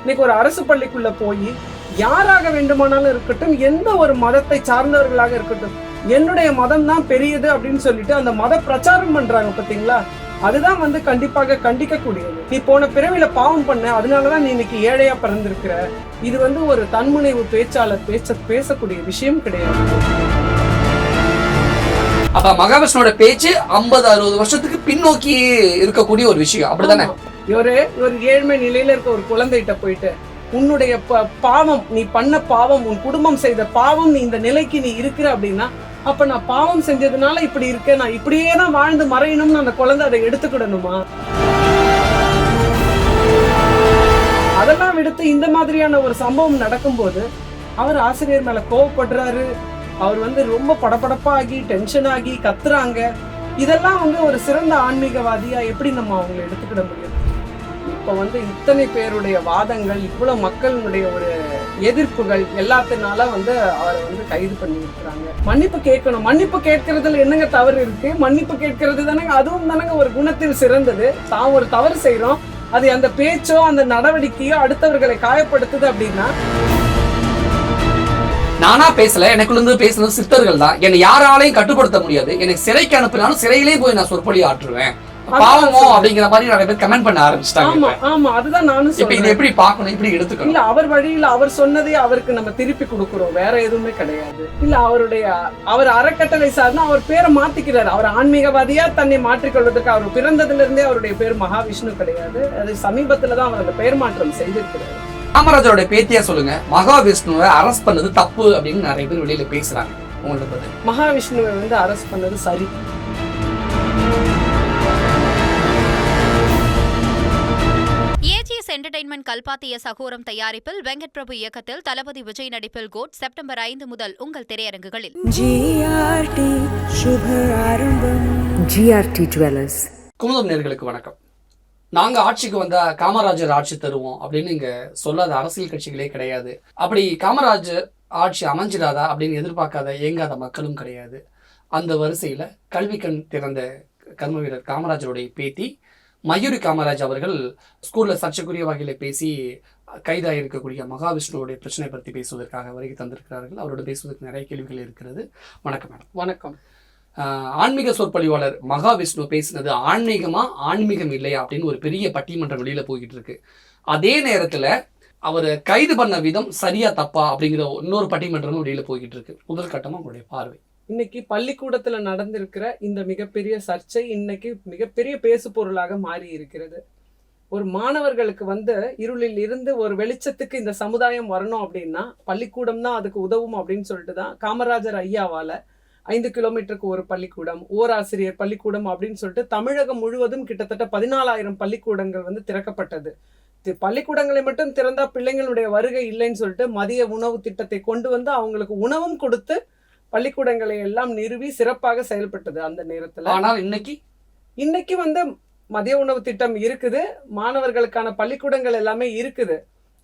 இன்னைக்கு ஒரு அரசு பள்ளிக்குள்ள போய் யாராக வேண்டுமானாலும் இருக்கட்டும் எந்த ஒரு மதத்தை சார்ந்தவர்களாக இருக்கட்டும் என்னுடைய மதம் தான் பெரியது அப்படின்னு சொல்லிட்டு அந்த மத பிரச்சாரம் பண்றாங்க பாத்தீங்களா? அதுதான் வந்து கண்டிப்பாக கண்டிக்கக்கூடியது. நீ போன பிறவில பாவம் பண்ண அதனாலதான் நீ இன்னைக்கு ஏழையா பிறந்திருக்கிற. இது வந்து ஒரு தன்முனைவு பேச்சாளர் பேச்ச பேசக்கூடிய விஷயம் கிடையாது. அப்ப மகாவிஷ்ணுவோட பேச்சு ஐம்பது அறுபது வருஷத்துக்கு பின்னோக்கி இருக்கக்கூடிய ஒரு விஷயம். அப்படிதானே. இவரு ஒரு ஏழ்மை நிலையில இருக்க ஒரு குழந்தைகிட்ட போயிட்டு உன்னுடைய ப- பாவம் நீ பண்ண பாவம் உன் குடும்பம் செய்த பாவம் நீ இந்த நிலைக்கு நீ இருக்கிற அப்படின்னா அப்ப நான் பாவம் செஞ்சதுனால இப்படி இருக்கேன். நான் இப்படியே தான் வாழ்ந்து மறையணும்னு அந்த குழந்தை அதை எடுத்துக்கிடணுமா? அதெல்லாம் விடுத்து இந்த மாதிரியான ஒரு சம்பவம் நடக்கும்போது அவர் ஆசிரியர் மேல கோவப்படுறாரு. அவர் வந்து ரொம்ப படபடப்பாகி டென்ஷன் ஆகி கத்துறாங்க. இதெல்லாம் வந்து ஒரு சிறந்த ஆன்மீகவாதியா எப்படி நம்ம அவங்களை எடுத்துக்கிட முடியும்? இப்போ வந்து இத்தனை பேருடைய வாதங்கள் இவ்வளவு மக்களுடைய ஒரு எதிர்ப்புகள் எல்லாத்தினால வந்து அவரை வந்து கைது பண்ணி இருக்கிறாங்க மன்னிப்பு கேட்கணும். மன்னிப்பு கேட்கறதுல என்னங்க தவறு இருக்கு? மன்னிப்பு கேட்கறது தானங்க அதுவும் தானங்க ஒரு குணத்தில் சிறந்தது. தான் ஒரு தவறு செய்கிறோம் அது அந்த பேச்சோ அந்த நடவடிக்கையோ அடுத்தவர்களை காயப்படுத்துது அப்படின்னா? நானா பேசல. எனக்குள்ள இருந்து பேசுனது சித்தர்கள் தான். என்னை யாராலையும் கட்டுப்படுத்த முடியாது. எனக்கு சிறைக்கு அனுப்பினாலும் சிறையிலே போய் நான் சொற்பொழி ஆற்றுவேன் பாவமோ அப்படிங்கிற மாதிரி நிறைய பேர் கமெண்ட் பண்ண ஆரம்பிச்சிட்டாங்க ஆமா ஆமா அதுதான் நானும் இப்ப இதை எப்படி பார்க்கணும்? இப்படி எடுத்துக்கணும்? இல்ல அவர் வழியில அவர் சொன்னதே அவருக்கு நம்ம திருப்பி கொடுக்கிறோம். வேற எதுவுமே கிடையாது. இல்ல அவருடைய அவர் அறக்கட்டளை சார்னா அவர் பேரை மாத்திக்கிறாரு. அவர் ஆன்மீகவாதியா தன்னை மாற்றிக்கொள்வதற்கு அவர் பிறந்ததுல இருந்தே அவருடைய பேர் மகாவிஷ்ணு கிடையாது. அது சமீபத்துல தான் அவர் அந்த பெயர் மாற்றம் செய்திருக்கிறாரு. காமராஜரோட பேத்தியா சொல்லுங்க. மகாவிஷ்ணுவை அரெஸ்ட் பண்ணது தப்பு அப்படின்னு நிறைய பேர் வெளியில பேசுறாங்க. உங்களோட பதில்? மகாவிஷ்ணுவை வந்து அரெஸ்ட் பண்ணது சரி. என்டர்டைன்மெண்ட் கல்பாத்திய சகோரம் தயாரிப்பில் வெங்கட் பிரபு இயக்கத்தில் தளபதி விஜய் நடிப்பில் கோட் செப்டம்பர் ஐந்து முதல் உங்கள் திரையரங்குகளில். ஜிஆர்டி ஜுவல்லர்ஸ் குமுதம் நேர்களுக்கு வணக்கம். நாங்க ஆட்சிக்கு வந்தா காமராஜர் ஆட்சி தருவோம் அப்படின்னு இங்க சொல்லாத அரசியல் கட்சிகளே கிடையாது. அப்படி காமராஜர் ஆட்சி அமைஞ்சிடாதா அப்படின்னு எதிர்பார்க்காத ஏங்காத மக்களும் கிடையாது. அந்த வரிசையில கல்வி கண் திறந்த கர்ம வீரர் காமராஜருடைய பேத்தி மயூரி காமராஜ் அவர்கள் ஸ்கூல்ல சர்ச்சைக்குரிய வகையில பேசி கைதாகி இருக்கக்கூடிய மகாவிஷ்ணுவோடைய பிரச்சனை பற்றி பேசுவதற்காக வருகை தந்திருக்கிறார்கள். அவரோட பேசுவதற்கு நிறைய கேள்விகள் இருக்கிறது. வணக்கம் மேடம். வணக்கம். ஆன்மீக சொற்பொழிவாளர் மகாவிஷ்ணு பேசினது ஆன்மீகமா ஆன்மீகம் இல்லையா அப்படின்னு ஒரு பெரிய பட்டிமன்றம் வெளியில போய்கிட்டு இருக்கு அதே நேரத்துல அவரை கைது பண்ண விதம் சரியா தப்பா அப்படிங்கிற இன்னொரு பட்டிமன்றமும் வெளியில போய்கிட்டு இருக்கு முதல் கட்டமா உங்களுடைய பார்வை. இன்னைக்கு பள்ளிக்கூடத்துல நடந்திருக்கிற இந்த மிகப்பெரிய சர்ச்சை இன்னைக்கு மிகப்பெரிய பேசு பொருளாக மாறி இருக்கிறது ஒரு மாணவர்களுக்கு வந்து இருளில் இருந்து ஒரு வெளிச்சத்துக்கு இந்த சமுதாயம் வரணும் அப்படின்னா பள்ளிக்கூடம் தான் அதுக்கு உதவும் அப்படின்னு சொல்லிட்டு தான் காமராஜர் ஐயாவால ஐந்து கிலோமீட்டருக்கு ஒரு பள்ளிக்கூடம் ஓராசிரியர் பள்ளிக்கூடம் அப்படின்னு சொல்லிட்டு தமிழகம் முழுவதும் கிட்டத்தட்ட பதினாலாயிரம் பள்ளிக்கூடங்கள் வந்து திறக்கப்பட்டது. தி- பள்ளிக்கூடங்களை மட்டும் திறந்தா பிள்ளைங்களுடைய வருகை இல்லைன்னு சொல்லிட்டு மதிய உணவு திட்டத்தை கொண்டு வந்து அவங்களுக்கு உணவும் கொடுத்து பள்ளிக்கூடங்களை எல்லாம் நிறுவி சிறப்பாக செயல்பட்டது அந்த நேரத்துல. ஆனால் இன்னைக்கு? இன்னைக்கு வந்து மதிய உணவு திட்டம் இருக்குது மாணவர்களுக்கான பள்ளிக்கூடங்கள் எல்லாமே இருக்குது.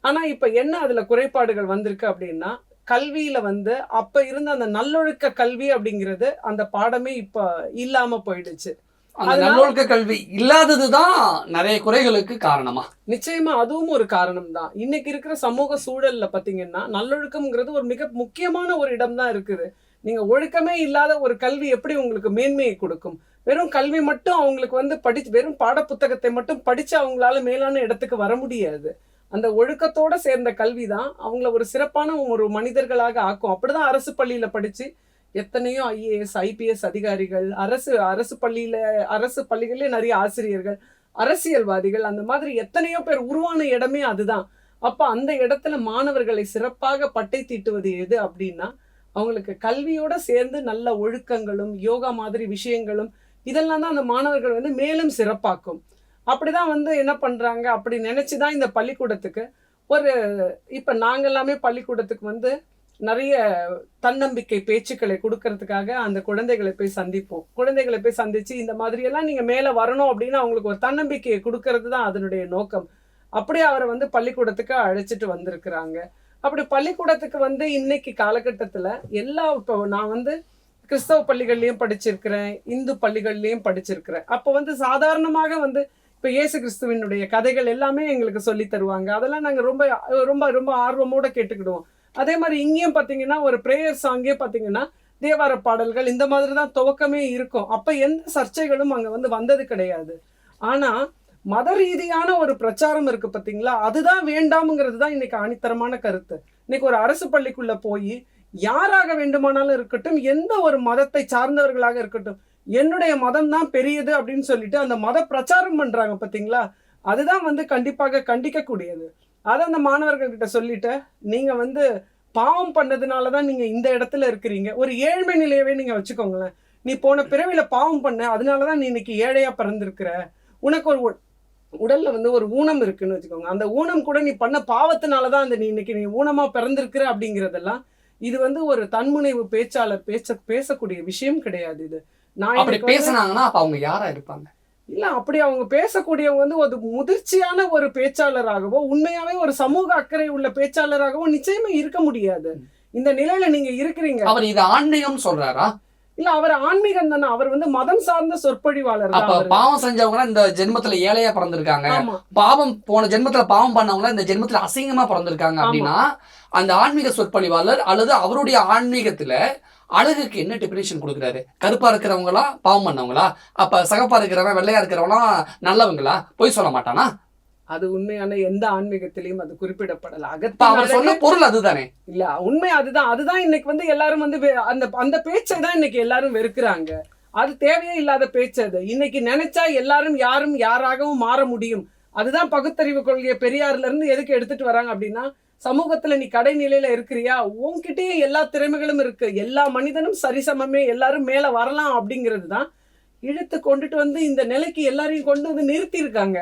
ஆனா இப்ப என்ன அதுல குறைபாடுகள் வந்திருக்கு அப்படின்னா கல்வியில வந்து அப்ப இருந்த அந்த நல்லொழுக்க கல்வி அப்படிங்கிறது அந்த பாடமே இப்ப இல்லாம போயிடுச்சு. நல்லொழுக்க கல்வி இல்லாததுதான் நிறைய குறைகளுக்கு காரணமா? நிச்சயமா அதுவும் ஒரு காரணம் தான். இன்னைக்கு இருக்கிற சமூக சூழல்ல பாத்தீங்கன்னா நல்லொழுக்கம்ங்கிறது ஒரு மிக முக்கியமான ஒரு இடம் தான் இருக்குது. நீங்க ஒழுக்கமே இல்லாத ஒரு கல்வி எப்படி உங்களுக்கு மேன்மையை கொடுக்கும்? வெறும் கல்வி மட்டும் அவங்களுக்கு வந்து படிச்சு வெறும் பாடப்புத்தகத்தை மட்டும் படிச்சு அவங்களால மேலான இடத்துக்கு வர முடியாது. அந்த ஒழுக்கத்தோட சேர்ந்த கல்வி தான் அவங்கள ஒரு சிறப்பான ஒரு மனிதர்களாக ஆக்கும். அப்படிதான் அரசு பள்ளியில படிச்சு எத்தனையோ ஐஏஎஸ் ஐபிஎஸ் அதிகாரிகள் அரசு அரசு பள்ளியில அரசு பள்ளிகளிலே நிறைய ஆசிரியர்கள் அரசியல்வாதிகள் அந்த மாதிரி எத்தனையோ பேர் உருவான இடமே அதுதான். அப்ப அந்த இடத்துல மாணவர்களை சிறப்பாக பட்டை தீட்டுவது எது அப்படின்னா அவங்களுக்கு கல்வியோட சேர்ந்து நல்ல ஒழுக்கங்களும் யோகா மாதிரி விஷயங்களும் இதெல்லாம் தான் அந்த மாணவர்கள் வந்து மேலும் சிறப்பாக்கும். அப்படிதான் வந்து என்ன பண்றாங்க அப்படி நினைச்சுதான் இந்த பள்ளிக்கூடத்துக்கு ஒரு இப்ப நாங்க எல்லாமே பள்ளிக்கூடத்துக்கு வந்து நிறைய தன்னம்பிக்கை பேச்சுக்களை கொடுக்கறதுக்காக அந்த குழந்தைகளை போய் சந்திப்போம். குழந்தைகளை போய் சந்திச்சு இந்த மாதிரி எல்லாம் நீங்க மேல வரணும் அப்படின்னு அவங்களுக்கு ஒரு தன்னம்பிக்கையை கொடுக்கறது தான் அதனுடைய நோக்கம். அப்படியே அவரை வந்து பள்ளிக்கூடத்துக்கு அழைச்சிட்டு வந்திருக்கிறாங்க. அப்படி பள்ளிக்கூடத்துக்கு வந்து இன்னைக்கு காலகட்டத்தில் எல்லா இப்போ நான் வந்து கிறிஸ்தவ பள்ளிகள்லையும் படிச்சிருக்கிறேன் இந்து பள்ளிகள்லையும் படிச்சிருக்கிறேன். அப்போ வந்து சாதாரணமாக வந்து இப்போ இயேசு கிறிஸ்துவினுடைய கதைகள் எல்லாமே எங்களுக்கு சொல்லி தருவாங்க. அதெல்லாம் நாங்கள் ரொம்ப ரொம்ப ரொம்ப ஆர்வமோட கேட்டுக்கிடுவோம். அதே மாதிரி இங்கேயும் பார்த்தீங்கன்னா ஒரு ப்ரேயர் சாங்கே பார்த்தீங்கன்னா தேவார பாடல்கள் இந்த மாதிரி தான் துவக்கமே இருக்கும். அப்போ எந்த சர்ச்சைகளும் அங்கே வந்து வந்தது கிடையாது. ஆனால் மத ரீதியான ஒரு பிரச்சாரம் இருக்கு பார்த்தீங்களா அதுதான் வேண்டாம்ங்கிறது தான் இன்னைக்கு ஆணித்தரமான கருத்து. இன்னைக்கு ஒரு அரசு பள்ளிக்குள்ள போய் யாராக வேண்டுமானாலும் இருக்கட்டும் எந்த ஒரு மதத்தை சார்ந்தவர்களாக இருக்கட்டும் என்னுடைய மதம் தான் பெரியது அப்படின்னு சொல்லிட்டு அந்த மத பிரச்சாரம் பண்றாங்க பார்த்தீங்களா அதுதான் வந்து கண்டிப்பாக கண்டிக்கக்கூடியது. அதை அந்த மாணவர்கள்கிட்ட சொல்லிட்டு நீங்க வந்து பாவம் பண்ணதுனால தான் நீங்க இந்த இடத்துல இருக்கிறீங்க. ஒரு ஏழ்மை நிலையவே நீங்க வச்சுக்கோங்களேன். நீ போன பிறவில பாவம் பண்ண அதனால தான் நீ இன்னைக்கு ஏழையா பிறந்திருக்கிற. உனக்கு ஒரு உடல்ல வந்து ஒரு ஊனம் இருக்குன்னு வச்சுக்கோங்க. அந்த ஊனம் கூட நீ பண்ண பாவத்தினால தான் அந்த நீ இன்னைக்கு நீ ஊனமா பிறந்திருக்கிற அப்படிங்கிறதெல்லாம் இது வந்து ஒரு தன்முனைவு பேச்சாளர் பேச பேசக்கூடிய விஷயம் கிடையாது இது. நான் அப்படி பேசுனாங்கன்னா அப்ப அவங்க யாரா இருப்பாங்க? இல்ல அப்படி அவங்க பேசக்கூடியவங்க வந்து ஒரு முதிர்ச்சியான ஒரு பேச்சாளராகவோ உண்மையாவே ஒரு சமூக அக்கறை உள்ள பேச்சாளராகவோ நிச்சயமா இருக்க முடியாது. இந்த நிலையில நீங்க இருக்கிறீங்க. அவர் இது ஆன்மீகம் சொல்றாரா? இல்ல அவர் ஆன்மீகம் தானே. அவர் வந்து மதம் சார்ந்த சொற்பொழிவாளர் அப்ப. பாவம் செஞ்சவங்க இந்த ஜென்மத்துல ஏழையா பிறந்திருக்காங்க. பாவம் போன ஜென்மத்துல பாவம் பண்ணவங்க இந்த ஜென்மத்துல அசிங்கமா பிறந்திருக்காங்க அப்படின்னா அந்த ஆன்மீக சொற்பொழிவாளர் அல்லது அவருடைய ஆன்மீகத்துல அழகுக்கு என்ன டெபினேஷன் கொடுக்குறாரு? கருப்பா இருக்கிறவங்களா பாவம் பண்ணவங்களா? அப்ப சகப்பா இருக்கிறவன் வெள்ளையா இருக்கிறவங்களாம் நல்லவங்களா? பொய் சொல்ல மாட்டானா? அது உண்மையான எந்த ஆன்மீகத்திலையும் அது குறிப்பிடப்படல. இப்ப அவர் சொன்ன அகத்தின் பொருள் அதுதானே? இல்ல உண்மை அதுதான். அதுதான் இன்னைக்கு வந்து எல்லாரும் வந்து அந்த அந்த பேச்சை தான் இன்னைக்கு எல்லாரும் வெறுக்கிறாங்க. அது தேவையே இல்லாத பேச்சு அது. இன்னைக்கு நினைச்சா எல்லாரும் யாரும் யாராகவும் மாற முடியும். அதுதான் பகுத்தறிவு கொள்கையை பெரியார்ல இருந்து எதுக்கு எடுத்துட்டு வராங்க அப்படின்னா சமூகத்துல நீ கடைநிலையில இருக்கிறியா? உன்கிட்டயே எல்லா திறமைகளும் இருக்கு. எல்லா மனிதனும் சரிசமமே எல்லாரும் மேல வரலாம் அப்படிங்கிறது தான் இழுத்து கொண்டுட்டு வந்து இந்த நிலைக்கு எல்லாரையும் கொண்டு வந்து நிறுத்தி இருக்காங்க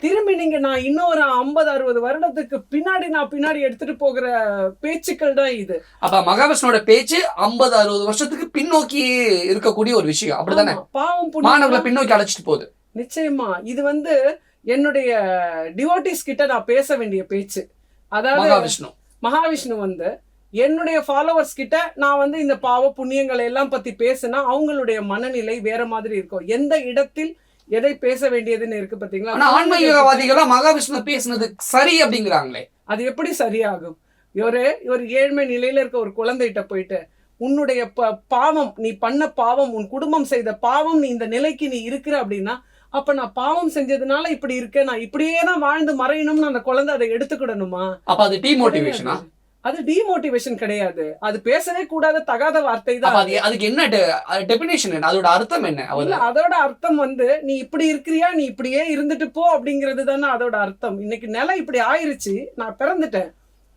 திரும்பி நீங்க நான் இன்னும் ஒரு ஐம்பது அறுபது வருடத்துக்கு பின்னாடி நான் பின்னாடி எடுத்துட்டு போகிற பேச்சுக்கள் தான் இது. அப்ப மகாவிஷ்ணுவோட பேச்சு ஐம்பது அறுபது வருஷத்துக்கு பின்னோக்கி இருக்கக்கூடிய ஒரு விஷயம். அப்படிதானே? பாவம் மாணவர்களை பின்னோக்கி அழைச்சிட்டு போகுது. நிச்சயமா. இது வந்து என்னுடைய டிவோட்டிஸ் கிட்ட நான் பேச வேண்டிய பேச்சு. அதாவது மகாவிஷ்ணு. மகாவிஷ்ணு வந்து என்னுடைய ஃபாலோவர்ஸ் கிட்ட நான் வந்து இந்த பாவ புண்ணியங்களை எல்லாம் பத்தி பேசினா அவங்களுடைய மனநிலை வேற மாதிரி இருக்கும். எந்த இடத்தில் எதை பேச வேண்டியதுன்னு இருக்கு ஆனா பாத்தீங்களா ஆன்மீகவாதிகளா மகாவிஷ்ணு பேசுனது சரி அப்படிங்கிறாங்களே. அது எப்படி சரியாகும்? ஒரு ஒரு ஏழ்மை நிலையில இருக்க ஒரு குழந்தைகிட்ட போயிட்டு உன்னுடைய ப- பாவம் நீ பண்ண பாவம் உன் குடும்பம் செய்த பாவம் நீ இந்த நிலைக்கு நீ இருக்கிற அப்படின்னா அப்ப நான் பாவம் செஞ்சதுனால இப்படி இருக்கேன். நான் இப்படியே தான் வாழ்ந்து மறையணும்னு அந்த குழந்தை அதை எடுத்துக்கிடணுமா? அப்ப அது டிமோட்டிவேஷனா அது டிமோட்டிவேஷன் கிடையாது. அது பேசவே கூடாத தகாத வார்த்தை தான் அது அதுக்கு என்ன டெபினேஷன் என்ன? அதோட அர்த்தம் என்ன? அதோட அர்த்தம் வந்து நீ இப்படி இருக்கிறியா? நீ இப்படியே இருந்துட்டு போ அப்படிங்கிறது தானே அதோட அர்த்தம். இன்னைக்கு நிலை இப்படி ஆயிருச்சு. நான் பிறந்துட்டேன்.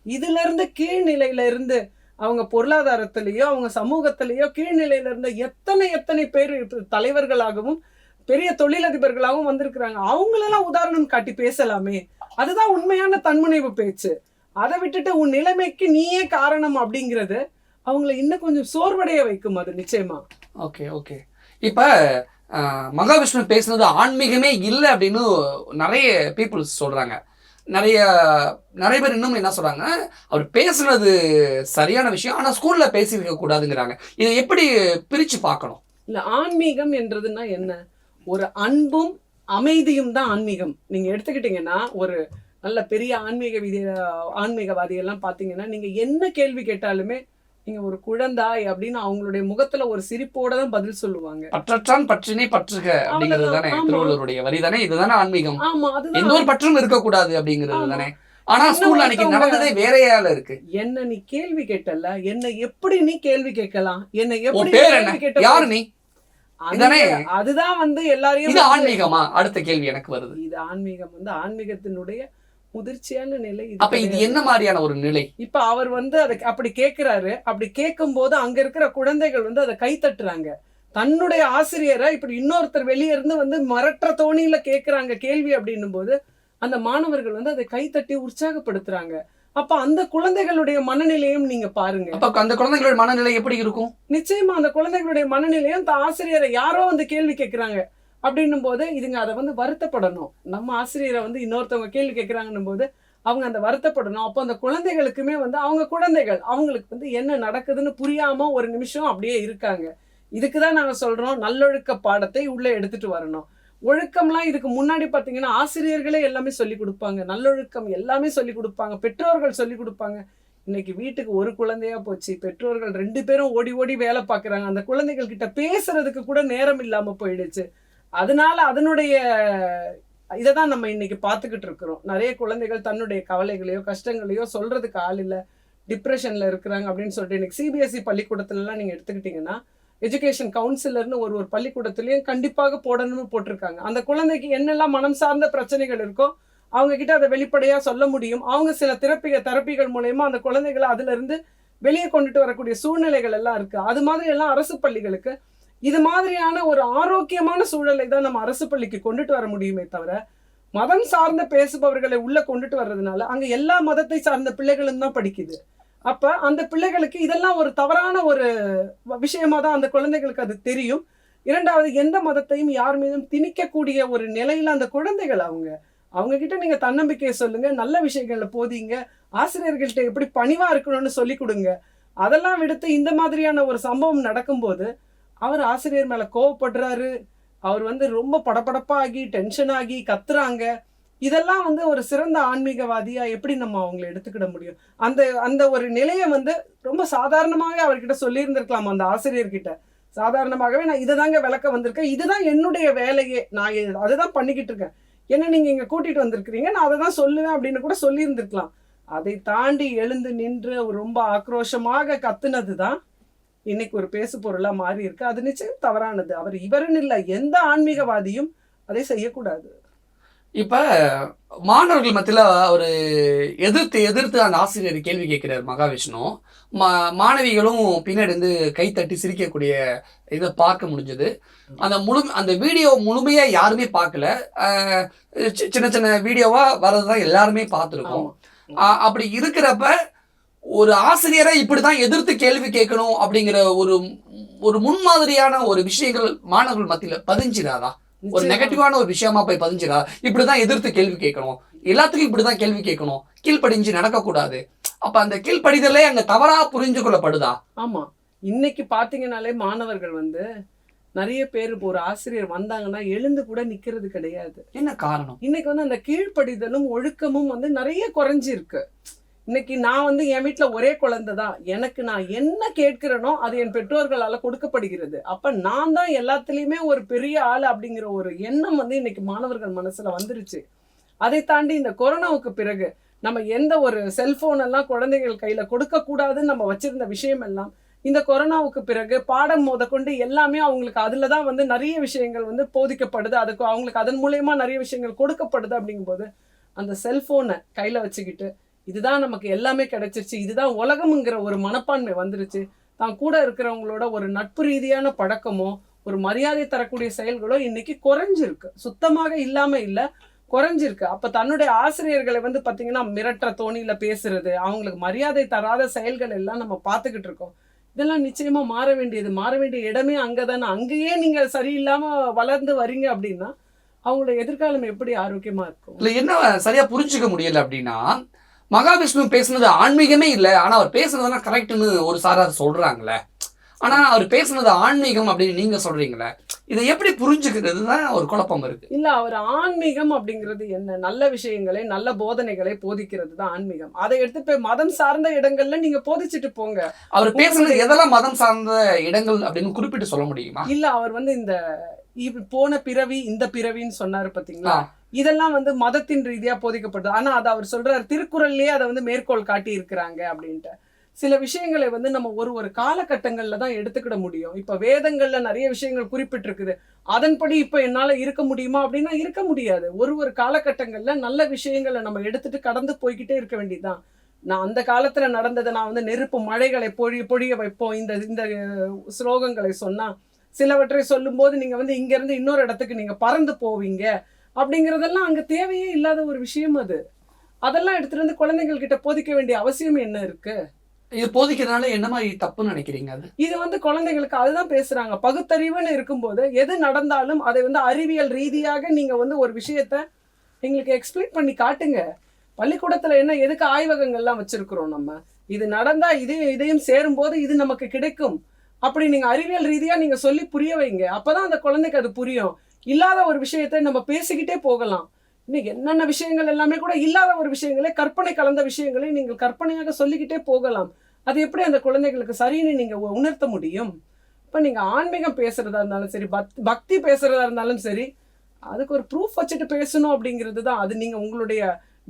இதுல இருந்து கீழ்நிலையில இருந்து அவங்க பொருளாதாரத்திலேயோ அவங்க சமூகத்திலேயோ கீழ்நிலையில இருந்த எத்தனை எத்தனை பேர் தலைவர்களாகவும் பெரிய தொழிலதிபர்களாகவும் வந்திருக்கிறாங்க. அவங்களெல்லாம் உதாரணம் காட்டி பேசலாமே. அதுதான் உண்மையான தன்முனைவு பேச்சு. அதை விட்டுட்டு உன் நிலைமைக்கு நீயே காரணம் அப்படிங்கிறது அவங்கள இன்னும் கொஞ்சம் சோர்வடைய வைக்கும் அது நிச்சயமா. ஓகே ஓகே இப்ப மகாவிஷ்ணு பேசுனது ஆன்மீகமே இல்லை அப்படின்னு நிறைய பீப்புள்ஸ் சொல்றாங்க. நிறைய நிறைய பேர் இன்னும் என்ன சொல்றாங்க? அவர் பேசுனது சரியான விஷயம் ஆனா ஸ்கூல்ல பேசியிருக்க கூடாதுங்கிறாங்க. இதை எப்படி பிரிச்சு பார்க்கணும்? இல்ல ஆன்மீகம் என்றதுன்னா என்ன? ஒரு அன்பும் அமைதியும் தான் ஆன்மீகம். நீங்க எடுத்துக்கிட்டீங்கன்னா ஒரு நல்ல பெரிய ஆன்மீக விதி ஆன்மீகவாதி எல்லாம் பாத்தீங்கன்னா நீங்க என்ன கேள்வி கேட்டாலுமே நீங்க ஒரு குழந்தாய் அப்படின்னு அவங்களுடைய முகத்துல ஒரு சிரிப்போட தான் பதில் சொல்லுவாங்க. பற்றற்றான் பற்றினே பற்றுக அப்படிங்கிறது தானே. திருவள்ளுவருடைய வரி தானே? இதுதானே ஆன்மீகம். ஆமா எந்த அதுதான் ஒரு பற்றும் இருக்கக்கூடாது அப்படிங்கிறது. தானே? ஆனா ஸ்கூல்ல அன்னைக்கு நடந்ததே வேறையால இருக்கு. என்ன நீ கேள்வி கேட்டல என்ன எப்படி நீ கேள்வி கேட்கலாம்? என்ன எப்படி கேள்வி என்ன? கேட்ட யாரு நீ? அதுதான் வந்து எல்லாரையும் இது ஆன்மீகமா? அடுத்த கேள்வி எனக்கு வருது. இது ஆன்மீகம் வந்து ஆன்மீகத்தினுடைய முதிர்ச்சியான நிலை இது அப்ப இது. என்ன மாதிரியான ஒரு நிலை? இப்ப அவர் வந்து அதை அப்படி கேக்குறாரு. அப்படி கேட்கும் போது அங்க இருக்கிற குழந்தைகள் வந்து அதை கை தட்டுறாங்க. தன்னுடைய ஆசிரியரை இப்படி இன்னொருத்தர் வெளியே இருந்து வந்து மிரட்டுற தோணியில கேக்குறாங்க கேள்வி அப்படின்னும் போது அந்த மாணவர்கள் வந்து அதை கை தட்டி உற்சாகப்படுத்துறாங்க. அப்ப அந்த குழந்தைகளுடைய மனநிலையும் நீங்க பாருங்க. அப்ப அந்த குழந்தைகளோட மனநிலை எப்படி இருக்கும்? நிச்சயமா அந்த குழந்தைகளுடைய மனநிலையும் அந்த ஆசிரியரை யாரோ வந்து கேள்வி கேட்கிறாங்க அப்படின்னும் போது இதுங்க அதை வந்து வருத்தப்படணும். நம்ம ஆசிரியரை வந்து இன்னொருத்தவங்க கேள்வி கேட்குறாங்கன்னும் போது அவங்க அந்த வருத்தப்படணும். அப்போ அந்த குழந்தைகளுக்குமே வந்து அவங்க குழந்தைகள் அவங்களுக்கு வந்து என்ன நடக்குதுன்னு புரியாம ஒரு நிமிஷம் அப்படியே இருக்காங்க. இதுக்கு தான் நாங்கள் சொல்றோம் நல்லொழுக்க பாடத்தை உள்ளே எடுத்துட்டு வரணும். ஒழுக்கம்லாம் இதுக்கு முன்னாடி பார்த்தீங்கன்னா ஆசிரியர்களே எல்லாமே சொல்லி கொடுப்பாங்க. நல்லொழுக்கம் எல்லாமே சொல்லி கொடுப்பாங்க. பெற்றோர்கள் சொல்லி கொடுப்பாங்க. இன்னைக்கு வீட்டுக்கு ஒரு குழந்தையா போச்சு. பெற்றோர்கள் ரெண்டு பேரும் ஓடி ஓடி வேலை பார்க்குறாங்க அந்த குழந்தைகள் கிட்ட பேசுறதுக்கு கூட நேரம் இல்லாமல் போயிடுச்சு. அதனால அதனுடைய இதை தான் நம்ம இன்னைக்கு பார்த்துக்கிட்டு இருக்கிறோம். நிறைய குழந்தைகள் தன்னுடைய கவலைகளையோ கஷ்டங்களையோ சொல்றதுக்கு ஆள் இல்லை. டிப்ரெஷன்ல இருக்கிறாங்க அப்படின்னு சொல்லிட்டு இன்னைக்கு சிபிஎஸ்சி பள்ளிக்கூடத்துலலாம் நீங்க எடுத்துக்கிட்டீங்கன்னா எஜுகேஷன் கவுன்சிலர்னு ஒரு ஒரு பள்ளிக்கூடத்துலயும் கண்டிப்பாக போடணும்னு போட்டிருக்காங்க. அந்த குழந்தைக்கு என்னெல்லாம் மனம் சார்ந்த பிரச்சனைகள் இருக்கோ அவங்க கிட்ட அதை வெளிப்படையா சொல்ல முடியும். அவங்க சில திறப்பிக தெரப்பிகள் மூலயமா அந்த குழந்தைகளை அதுல இருந்து வெளியே கொண்டுட்டு வரக்கூடிய சூழ்நிலைகள் எல்லாம் இருக்கு. அது மாதிரி எல்லாம் அரசு பள்ளிகளுக்கு இது மாதிரியான ஒரு ஆரோக்கியமான சூழலை தான் நம்ம அரசு பள்ளிக்கு கொண்டுட்டு வர முடியுமே தவிர மதம் சார்ந்த பேசுபவர்களை உள்ள கொண்டுட்டு வர்றதுனால அங்க எல்லா மதத்தை சார்ந்த பிள்ளைகளும் தான் படிக்குது. அப்ப அந்த பிள்ளைகளுக்கு இதெல்லாம் ஒரு தவறான ஒரு வ- விஷயமா தான் அந்த குழந்தைகளுக்கு அது தெரியும். இரண்டாவது எந்த மதத்தையும் யார் மீதும் திணிக்கக்கூடிய ஒரு நிலையில அந்த குழந்தைகள் அவங்க. அவங்க கிட்ட நீங்க தன்னம்பிக்கையை சொல்லுங்க நல்ல விஷயங்கள்ல போதிங்க ஆசிரியர்கள்ட்ட எப்படி பணிவா இருக்கணும்னு சொல்லி கொடுங்க. அதெல்லாம் விடுத்து இந்த மாதிரியான ஒரு சம்பவம் நடக்கும்போது அவர் ஆசிரியர் மேலே கோவப்படுறாரு. அவர் வந்து ரொம்ப படபடப்பா ஆகி டென்ஷன் ஆகி கத்துறாங்க. இதெல்லாம் வந்து ஒரு சிறந்த ஆன்மீகவாதியா எப்படி நம்ம அவங்களை எடுத்துக்கிட முடியும்? அந்த அந்த ஒரு நிலையை வந்து ரொம்ப சாதாரணமாக அவர்கிட்ட சொல்லியிருந்திருக்கலாம் அந்த ஆசிரியர்கிட்ட சாதாரணமாகவே நான் இதை தாங்க விளக்க வந்திருக்கேன். இதுதான் என்னுடைய வேலையே. நான் அதை அதுதான் பண்ணிக்கிட்டு இருக்கேன். என்ன நீங்கள் இங்கே கூட்டிகிட்டு வந்திருக்கிறீங்க. நான் அதை தான் சொல்லுவேன் அப்படின்னு கூட சொல்லியிருந்திருக்கலாம். அதை தாண்டி எழுந்து நின்று ரொம்ப ஆக்ரோஷமாக கத்துனது தான் இன்னைக்கு ஒரு பேசு பொருளா மாறி இருக்கு அது நிச்சயம் தவறானது. அவர் இவருன்னு இல்லை. எந்த ஆன்மீகவாதியும் அதை செய்யக்கூடாது. இப்ப மாணவர்கள் மத்தியில ஒரு எதிர்த்து எதிர்த்து அந்த ஆசிரியர் கேள்வி கேட்கிறார் மகாவிஷ்ணு. மா மாணவிகளும் பின்னாடி இருந்து கைத்தட்டி சிரிக்கக்கூடிய இதை பார்க்க முடிஞ்சது. அந்த முழு அந்த வீடியோ முழுமையா யாருமே பார்க்கல. சின்ன சின்ன வீடியோவா வரதுதான் எல்லாருமே பார்த்துருக்கோம். அப்படி இருக்கிறப்ப ஒரு ஆசிரியரை இப்படிதான் எதிர்த்து கேள்வி கேட்கணும் அப்படிங்கிற ஒரு ஒரு முன்மாதிரியான ஒரு விஷயங்கள் மாணவர்கள் மத்தியில பதிஞ்சிடாதா? ஒரு. நெகட்டிவான ஒரு விஷயமா போய் பதிஞ்சிடா? இப்படிதான் எதிர்த்து கேள்வி கேட்கணும். எல்லாத்துக்கும் இப்படிதான் கேள்வி கேட்கணும். கீழ்ப்படிஞ்சு நடக்கக்கூடாது. அப்ப அந்த கீழ்ப்படிதலே அங்க தவறா புரிஞ்சு கொள்ளப்படுதா ஆமா. இன்னைக்கு பாத்தீங்கன்னாலே மாணவர்கள் வந்து நிறைய பேர் இப்போ ஒரு ஆசிரியர் வந்தாங்கன்னா எழுந்து கூட நிக்கிறது கிடையாது. என்ன காரணம்? இன்னைக்கு வந்து அந்த கீழ்ப்படிதலும் ஒழுக்கமும் வந்து நிறைய குறைஞ்சிருக்கு. இன்னைக்கு நான் வந்து என் வீட்டில் ஒரே குழந்தை தான் எனக்கு நான் என்ன கேட்கிறேனோ அது என் பெற்றோர்களால் கொடுக்கப்படுகிறது. அப்போ நான் தான் எல்லாத்துலேயுமே ஒரு பெரிய ஆள் அப்படிங்கிற ஒரு எண்ணம் வந்து இன்னைக்கு மாணவர்கள் மனசில் வந்துருச்சு. அதை தாண்டி இந்த கொரோனாவுக்கு பிறகு நம்ம எந்த ஒரு செல்போன் எல்லாம் குழந்தைகள் கையில் கொடுக்கக்கூடாதுன்னு நம்ம வச்சிருந்த விஷயம் எல்லாம் இந்த கொரோனாவுக்கு பிறகு பாடம் முதற்கொண்டு எல்லாமே அவங்களுக்கு அதில் தான் வந்து நிறைய விஷயங்கள் வந்து போதிக்கப்படுது. அதுக்கு அவங்களுக்கு அதன் மூலியமா நிறைய விஷயங்கள் கொடுக்கப்படுது அப்படிங்கும்போது அந்த செல்ஃபோனை கையில் வச்சுக்கிட்டு இதுதான் நமக்கு எல்லாமே கிடைச்சிருச்சு. இதுதான் உலகம்ங்கிற ஒரு மனப்பான்மை வந்துருச்சு. தான் கூட இருக்கிறவங்களோட ஒரு நட்பு ரீதியான பழக்கமோ ஒரு மரியாதை தரக்கூடிய செயல்களோ இன்னைக்கு குறைஞ்சிருக்கு. சுத்தமாக இல்லாம இல்ல குறைஞ்சிருக்கு. அப்ப தன்னுடைய ஆசிரியர்களை வந்து பாத்தீங்கன்னா மிரட்டுற தோணியில பேசுறது அவங்களுக்கு மரியாதை தராத செயல்கள் எல்லாம் நம்ம பார்த்துக்கிட்டு இருக்கோம். இதெல்லாம் நிச்சயமா மாற வேண்டியது. மாற வேண்டிய இடமே அங்கதானே. அங்கேயே நீங்க சரியில்லாம வளர்ந்து வரீங்க அப்படின்னா அவங்களோட எதிர்காலம் எப்படி ஆரோக்கியமா இருக்கும்? இல்ல என்ன சரியா புரிஞ்சுக்க முடியல அப்படின்னா மகாவிஷ்ணு பேசுனது ஆன்மீகமே இல்லை. ஆனா அவர் பேசுனதுனா கரெக்ட்னு ஒரு சாரார் சொல்றாங்களே. ஆனா அவர் பேசுனது ஆன்மீகம் அப்படின்னு நீங்க சொல்றீங்களே இதை எப்படி புரிஞ்சுக்கிறது தான் ஒரு குழப்பம் இருக்கு. இல்ல அவர் ஆன்மீகம் அப்படிங்கிறது என்ன? நல்ல விஷயங்களை நல்ல போதனைகளை போதிக்கிறது தான் ஆன்மீகம். அதை எடுத்து போய் மதம் சார்ந்த இடங்கள்ல நீங்க போதிச்சுட்டு போங்க. அவர் பேசுனது எதெல்லாம் மதம் சார்ந்த இடங்கள் அப்படின்னு குறிப்பிட்டு சொல்ல முடியுமா? இல்ல அவர் வந்து இந்த போன பிறவி இந்த பிறவின்னு சொன்னாரு பாத்தீங்களா? ஆ. இதெல்லாம் வந்து மதத்தின் ரீதியா போதிக்கப்படுது. ஆனா அதை அவர் சொல்றாரு திருக்குறள்லயே அதை வந்து மேற்கோள் காட்டி இருக்கிறாங்க அப்படின்ட்டு. சில விஷயங்களை வந்து நம்ம ஒரு ஒரு காலகட்டங்கள்ல தான் எடுத்துக்கிட முடியும். இப்ப வேதங்கள்ல நிறைய விஷயங்கள் குறிப்பிட்டிருக்குது. அதன்படி இப்ப என்னால இருக்க முடியுமா அப்படின்னா இருக்க முடியாது. ஒரு ஒரு காலகட்டங்கள்ல நல்ல விஷயங்களை நம்ம எடுத்துட்டு கடந்து போய்கிட்டே இருக்க வேண்டியதுதான். நான் அந்த காலத்துல நடந்ததை நான் வந்து நெருப்பு மழைகளை பொழி பொழிய வைப்போம். இந்த இந்த ஸ்லோகங்களை சொன்னா சிலவற்றை சொல்லும்போது நீங்க வந்து இங்க இருந்து இன்னொரு இடத்துக்கு நீங்க பறந்து போவீங்க. அப்படிங்கறதெல்லாம் அங்க தேவையே இல்லாத ஒரு விஷயம் அது. அதெல்லாம் எடுத்துட்டு வந்து குழந்தைகள் கிட்ட போதிக்க வேண்டிய அவசியம் என்ன இருக்கு? இது போதிக்கிறதுனால என்ன மாதிரி தப்புன்னு நினைக்கிறீங்க அது? இது வந்து குழந்தைகளுக்கு அதுதான் பேசுறாங்க. பகுத்தறிவுன்னு இருக்கும்போது எது நடந்தாலும் அதை வந்து அறிவியல் ரீதியாக நீங்க வந்து ஒரு விஷயத்த எங்களுக்கு எக்ஸ்பிளைன் பண்ணி காட்டுங்க. பள்ளிக்கூடத்துல என்ன எதுக்கு ஆய்வகங்கள்லாம் வச்சிருக்கிறோம் நம்ம? இது நடந்தா இது இதையும் சேரும்போது இது நமக்கு கிடைக்கும். அப்படி நீங்க அறிவியல் ரீதியா நீங்க சொல்லி புரிய வைங்க. அப்பதான் அந்த குழந்தைக்கு அது புரியும். இல்லாத ஒரு விஷயத்தை நம்ம பேசிக்கிட்டே போகலாம். இன்னைக்கு என்னென்ன விஷயங்கள் எல்லாமே கூட இல்லாத ஒரு விஷயங்களே கற்பனை கலந்த விஷயங்களை நீங்கள் கற்பனையாக சொல்லிக்கிட்டே போகலாம். அது எப்படி அந்த குழந்தைகளுக்கு சரின்னு நீங்கள் உணர்த்த முடியும்? இப்போ நீங்கள் ஆன்மீகம் பேசுறதா இருந்தாலும் சரி பக் பக்தி பேசுகிறதா இருந்தாலும் சரி அதுக்கு ஒரு ப்ரூஃப் வச்சுட்டு பேசணும் அப்படிங்கிறது தான். அது நீங்கள் உங்களுடைய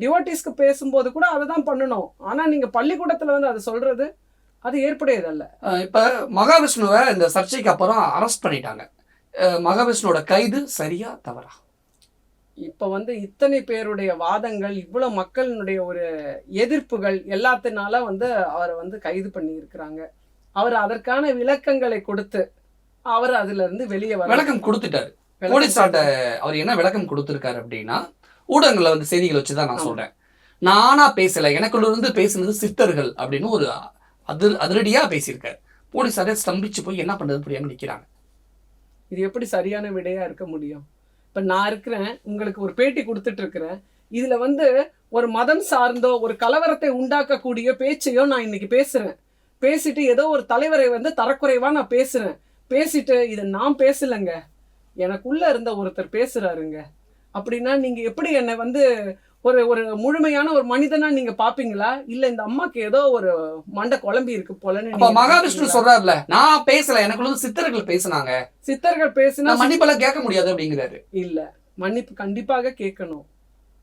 டிவோட்டிஸ்க்கு பேசும்போது கூட அதை தான் பண்ணணும். ஆனால் நீங்கள் பள்ளிக்கூடத்தில் வந்து அதை சொல்றது அது ஏற்புடையதல்ல. இப்போ மகாவிஷ்ணுவை இந்த சர்ச்சைக்கு அப்புறம் அரெஸ்ட் பண்ணிட்டாங்க. மகாவிஷ்ணுவோட கைது சரியா தவறா? இப்போ வந்து இத்தனை பேருடைய வாதங்கள் இவ்வளோ மக்களினுடைய ஒரு எதிர்ப்புகள் எல்லாத்தினால வந்து அவரை வந்து கைது பண்ணி இருக்கிறாங்க அவர் அதற்கான விளக்கங்களை கொடுத்து அவர் அதுல இருந்து வெளியே வர விளக்கம் கொடுத்துட்டாரு. போலீஸார்ட்ட அவர் என்ன விளக்கம் கொடுத்திருக்காரு அப்படின்னா ஊடகங்கள்ல வந்து செய்திகள் வச்சுதான் நான் ஆமா. சொல்றேன். நானா பேசல எனக்குள்ள இருந்து பேசுனது சித்தர்கள் அப்படின்னு ஒரு அதிர் அதிரடியா பேசியிருக்காரு. போலீஸாரே ஸ்தம்பிச்சு போய் என்ன பண்றது புரியாம நிக்கிறாங்க. இது எப்படி சரியான விடையா இருக்க முடியும்? இப்போ நான் இருக்கிறேன் உங்களுக்கு ஒரு பேட்டி கொடுத்துட்டு இருக்கிறேன். இதுல வந்து ஒரு மதம் சார்ந்தோ ஒரு கலவரத்தை உண்டாக்கக்கூடிய பேச்சையோ நான் இன்னைக்கு பேசுறேன். பேசிட்டு ஏதோ ஒரு தலைவரை வந்து தரக்குறைவா நான் பேசுறேன். பேசிட்டு இதை நான் பேசலைங்க. எனக்குள்ள இருந்த ஒருத்தர் பேசுறாருங்க. அப்படின்னா நீங்க எப்படி என்னை வந்து ஒரு ஒரு முழுமையான ஒரு மனிதனா நீங்க பாப்பீங்களா? இல்ல இந்த அம்மாக்கு ஏதோ ஒரு மண்டை குழம்பி இருக்கு போலன்னு நீங்க மகாவிஷ்ணு? சொல்றாருல நான் பேசல எனக்குள்ள சித்தர்கள் பேசுனாங்க. சித்தர்கள் பேசினா மன்னிப்பெல்லாம் கேட்க முடியாது அப்படிங்கிறாரு. இல்ல மன்னிப்பு கண்டிப்பாக கேட்கணும்.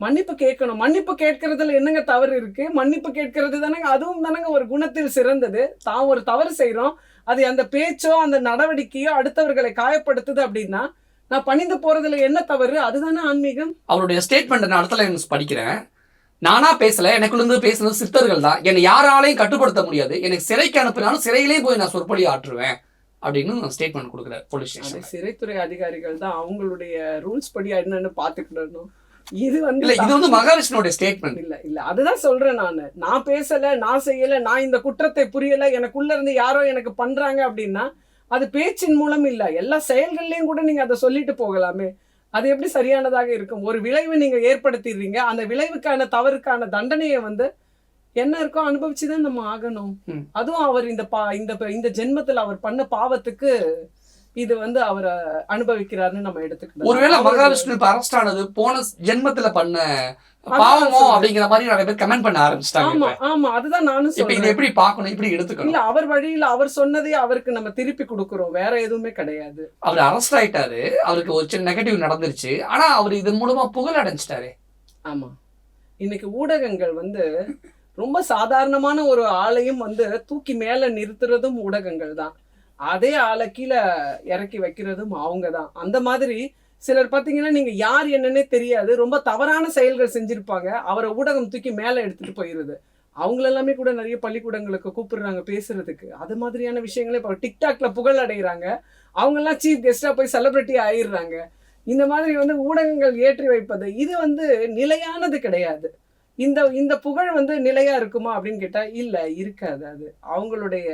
மன்னிப்பு கேட்கணும். மன்னிப்பு கேட்கறதுல என்னங்க தவறு இருக்கு? மன்னிப்பு கேட்கறது தானங்க அதுவும் தானங்க ஒரு குணத்தில் சிறந்தது. தான் ஒரு தவறு செய்றோம். அது அந்த பேச்சோ அந்த நடவடிக்கையோ அடுத்தவர்களை காயப்படுத்துது அப்படின்னா நான் பணிந்து போறதுல என்ன தவறு? அதுதானே ஆன்மீகம்? அவருடைய ஸ்டேட்மெண்ட் நான் அடுத்த லைன்ஸ் படிக்கிறேன். நானா பேசல எனக்குள்ள இருந்து பேசுனது சித்தர்கள் தான். என்னை யாராலையும் கட்டுப்படுத்த முடியாது. எனக்கு சிறைக்கு அனுப்பினாலும் சிறையிலேயும் போய் நான் சொற்பொழி ஆற்றுவேன் அப்படின்னு ஸ்டேட்மெண்ட் கொடுக்குறாரு போலீஸ் ஸ்டேஷன் சிறைத்துறை அதிகாரிகள் தான் அவங்களுடைய ரூல்ஸ் படி என்னன்னு பாத்துக்கிடணும் இது வந்து இல்ல இது வந்து மகாவிஷ்ணுவோட ஸ்டேட்மெண்ட் இல்ல இல்ல. அதுதான் சொல்றேன் நானு. நான் பேசல நான் செய்யல நான் இந்த குற்றத்தை புரியல எனக்குள்ள இருந்து யாரோ எனக்கு பண்றாங்க அப்படின்னா அது பேச்சின் மூலம் இல்ல. எல்லா செயல்கள்லயும் கூட நீங்க அதை சொல்லிட்டு போகலாமே. அது எப்படி சரியானதாக இருக்கும்? ஒரு விளைவு நீங்க ஏற்படுத்திடுறீங்க. அந்த விளைவுக்கான தவறுக்கான தண்டனையை வந்து என்ன இருக்கோ அனுபவிச்சுதான் நம்ம ஆகணும். அதுவும் அவர் இந்த பா இந்த இந்த ஜென்மத்துல அவர் பண்ண பாவத்துக்கு இது வந்து அவரை அனுபவிக்கிறாருன்னு நம்ம எடுத்துக்கலாம் ஒருவேளை மகாவிஷ்ணு இப்ப அரெஸ்ட் ஆனது போன ஜென்மத்துல பண்ண பாவமோ. அப்படிங்கிற மாதிரி நிறைய பேர் கமெண்ட் பண்ண ஆரம்பிச்சிட்டாங்க ஆமா. ஆமா அதுதான் நானும் இப்ப இதை எப்படி பார்க்கணும்? எப்படி எடுத்துக்கணும்? இல்ல அவர் வழியில அவர் சொன்னதே அவருக்கு நம்ம திருப்பி கொடுக்கிறோம். வேற எதுவுமே கிடையாது. அவர் அரெஸ்ட் ஆயிட்டாரு. அவருக்கு ஒரு சின்ன நெகட்டிவ் நடந்துருச்சு. ஆனா அவர் இதன் மூலமா புகழ் அடைஞ்சிட்டாரு. ஆமா. இன்னைக்கு ஊடகங்கள் வந்து ரொம்ப சாதாரணமான ஒரு ஆளையும் வந்து தூக்கி மேல நிறுத்துறதும் ஊடகங்கள் தான். அதே ஆளை கீழே இறக்கி வைக்கிறதும் அவங்க தான் அந்த மாதிரி சிலர் பார்த்தீங்கன்னா நீங்கள் யார் என்னன்னே தெரியாது. ரொம்ப தவறான செயல்கள் செஞ்சுருப்பாங்க. அவரை ஊடகம் தூக்கி மேலே எடுத்துகிட்டு போயிடுது அவங்களெல்லாமே கூட நிறைய பள்ளிக்கூடங்களுக்கு கூப்பிடுறாங்க பேசுறதுக்கு. அது மாதிரியான விஷயங்களே இப்போ டிக்டாக்ல புகழ் அடைகிறாங்க அவங்கெல்லாம் சீஃப் கெஸ்டாக போய் செலிப்ரிட்டி ஆயிடுறாங்க. இந்த மாதிரி வந்து ஊடகங்கள் ஏற்றி வைப்பது இது வந்து நிலையானது கிடையாது. இந்த இந்த புகழ் வந்து நிலையாக இருக்குமா அப்படின்னு கேட்டால் இல்லை இருக்காது. அது அவங்களுடைய